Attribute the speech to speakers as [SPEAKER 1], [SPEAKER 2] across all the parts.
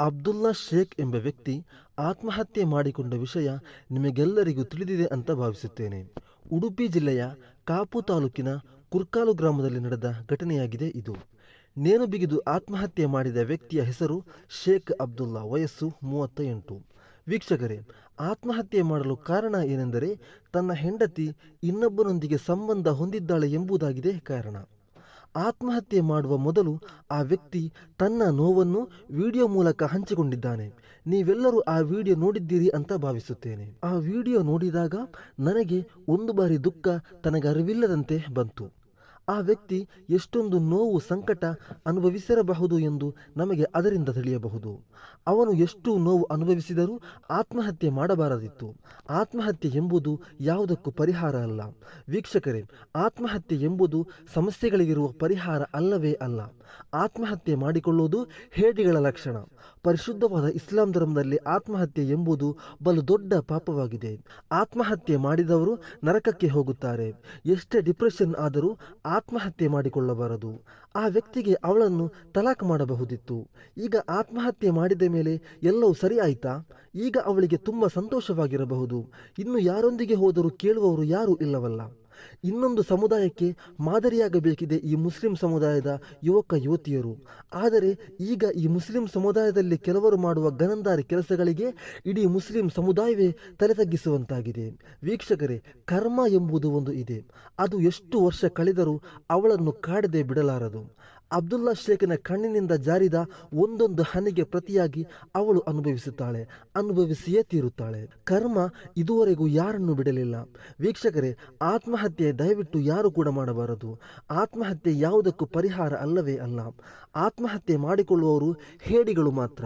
[SPEAKER 1] ಅಬ್ದುಲ್ಲಾ ಶೇಖ್ ಎಂಬ ವ್ಯಕ್ತಿ ಆತ್ಮಹತ್ಯೆ ಮಾಡಿಕೊಂಡ ವಿಷಯ ನಿಮಗೆಲ್ಲರಿಗೂ ತಿಳಿದಿದೆ ಅಂತ ಭಾವಿಸುತ್ತೇನೆ. ಉಡುಪಿ ಜಿಲ್ಲೆಯ ಕಾಪು ತಾಲೂಕಿನ ಕುರ್ಕಾಲು ಗ್ರಾಮದಲ್ಲಿ ನಡೆದ ಘಟನೆಯಾಗಿದೆ ಇದು. ನೇಣು ಬಿಗಿದು ಆತ್ಮಹತ್ಯೆ ಮಾಡಿದ ವ್ಯಕ್ತಿಯ ಹೆಸರು ಶೇಖ್ ಅಬ್ದುಲ್ಲಾ, ವಯಸ್ಸು ಮೂವತ್ತ ಎಂಟು ವೀಕ್ಷಕರೇ, ಆತ್ಮಹತ್ಯೆ ಮಾಡಲು ಕಾರಣ ಏನೆಂದರೆ ತನ್ನ ಹೆಂಡತಿ ಇನ್ನೊಬ್ಬನೊಂದಿಗೆ ಸಂಬಂಧ ಹೊಂದಿದ್ದಾಳೆ ಎಂಬುದಾಗಿದೆ ಕಾರಣ. ಆತ್ಮಹತ್ಯೆ ಮಾಡುವ ಮೊದಲು ಆ ವ್ಯಕ್ತಿ ತನ್ನ ನೋವನ್ನು ವಿಡಿಯೋ ಮೂಲಕ ಹಂಚಿಕೊಂಡಿದ್ದಾನೆ. ನೀವೆಲ್ಲರೂ ಆ ವಿಡಿಯೋ ನೋಡಿದ್ದೀರಿ ಅಂತ ಭಾವಿಸುತ್ತೇನೆ. ಆ ವಿಡಿಯೋ ನೋಡಿದಾಗ ನನಗೆ ಒಂದು ಬಾರಿ ದುಃಖ ತನಗರಿವಿಲ್ಲದಂತೆ ಬಂತು. ಆ ವ್ಯಕ್ತಿ ಎಷ್ಟೊಂದು ನೋವು, ಸಂಕಟ ಅನುಭವಿಸಿರಬಹುದು ಎಂದು ನಮಗೆ ಅದರಿಂದ ತಿಳಿಯಬಹುದು. ಅವನು ಎಷ್ಟು ನೋವು ಅನುಭವಿಸಿದರೂ ಆತ್ಮಹತ್ಯೆ ಮಾಡಬಾರದಿತ್ತು. ಆತ್ಮಹತ್ಯೆ ಎಂಬುದು ಯಾವುದಕ್ಕೂ ಪರಿಹಾರ ಅಲ್ಲ. ವೀಕ್ಷಕರೇ, ಆತ್ಮಹತ್ಯೆ ಎಂಬುದು ಸಮಸ್ಯೆಗಳಿಗಿರುವ ಪರಿಹಾರ ಅಲ್ಲವೇ ಅಲ್ಲ. ಆತ್ಮಹತ್ಯೆ ಮಾಡಿಕೊಳ್ಳುವುದು ಹೇಡಿಗಳ ಲಕ್ಷಣ. ಪರಿಶುದ್ಧವಾದ ಇಸ್ಲಾಂ ಧರ್ಮದಲ್ಲಿ ಆತ್ಮಹತ್ಯೆ ಎಂಬುದು ಬಲು ದೊಡ್ಡ ಪಾಪವಾಗಿದೆ. ಆತ್ಮಹತ್ಯೆ ಮಾಡಿದವರು ನರಕಕ್ಕೆ ಹೋಗುತ್ತಾರೆ. ಎಷ್ಟೇ ಡಿಪ್ರೆಷನ್ ಆದರೂ ಆತ್ಮಹತ್ಯೆ ಮಾಡಿಕೊಳ್ಳಬಾರದು. ಆ ವ್ಯಕ್ತಿಗೆ ಅವಳನ್ನು ತಲಾಖ್ ಮಾಡಬಹುದಿತ್ತು. ಈಗ ಆತ್ಮಹತ್ಯೆ ಮಾಡಿದ ಮೇಲೆ ಎಲ್ಲವೂ ಸರಿ ಆಯ್ತಾ ಈಗ ಅವಳಿಗೆ ತುಂಬ ಸಂತೋಷವಾಗಿರಬಹುದು. ಇನ್ನು ಯಾರೊಂದಿಗೆ ಹೋದರೂ ಕೇಳುವವರು ಯಾರೂ ಇಲ್ಲವಲ್ಲ. ಇನ್ನೊಂದು ಸಮುದಾಯಕ್ಕೆ ಮಾದರಿಯಾಗಬೇಕಿದೆ ಈ ಮುಸ್ಲಿಂ ಸಮುದಾಯದ ಯುವಕ ಯುವತಿಯರು. ಆದರೆ ಈಗ ಈ ಮುಸ್ಲಿಂ ಸಮುದಾಯದಲ್ಲಿ ಕೆಲವರು ಮಾಡುವ ಗನಂದಾರಿ ಕೆಲಸಗಳಿಗೆ ಇಡೀ ಮುಸ್ಲಿಂ ಸಮುದಾಯವೇ ತಲೆ ತಗ್ಗಿಸುವಂತಾಗಿದೆ ವೀಕ್ಷಕರೇ, ಕರ್ಮ ಎಂಬುದು ಒಂದು ಇದೆ. ಅದು ಎಷ್ಟು ವರ್ಷ ಕಳೆದರೂ ಅವಳನ್ನು ಕಾಡದೆ ಬಿಡಲಾರದು. ಅಬ್ದುಲ್ಲಾ ಶೇಖನ ಕಣ್ಣಿನಿಂದ ಜಾರಿದ ಒಂದೊಂದು ಹನಿಗೆ ಪ್ರತಿಯಾಗಿ ಅವಳು ಅನುಭವಿಸುತ್ತಾಳೆ, ಅನುಭವಿಸಿಯೇ ತೀರುತ್ತಾಳೆ. ಕರ್ಮ ಇದುವರೆಗೂ ಯಾರನ್ನು ಬಿಡಲಿಲ್ಲ. ವೀಕ್ಷಕರೇ, ಆತ್ಮಹತ್ಯೆ ದಯವಿಟ್ಟು ಯಾರು ಕೂಡ ಮಾಡಬಾರದು. ಆತ್ಮಹತ್ಯೆ ಯಾವುದಕ್ಕೂ ಪರಿಹಾರ ಅಲ್ಲವೇ ಅಲ್ಲ. ಆತ್ಮಹತ್ಯೆ ಮಾಡಿಕೊಳ್ಳುವವರು ಹೇಡಿಗಳು ಮಾತ್ರ.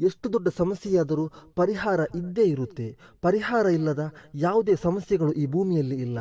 [SPEAKER 1] ಎಷ್ಟು ದೊಡ್ಡ ಸಮಸ್ಯೆಯಾದರೂ ಪರಿಹಾರ ಇದ್ದೇ ಇರುತ್ತೆ. ಪರಿಹಾರ ಇಲ್ಲದ ಯಾವುದೇ ಸಮಸ್ಯೆಗಳು ಈ ಭೂಮಿಯಲ್ಲಿ ಇಲ್ಲ.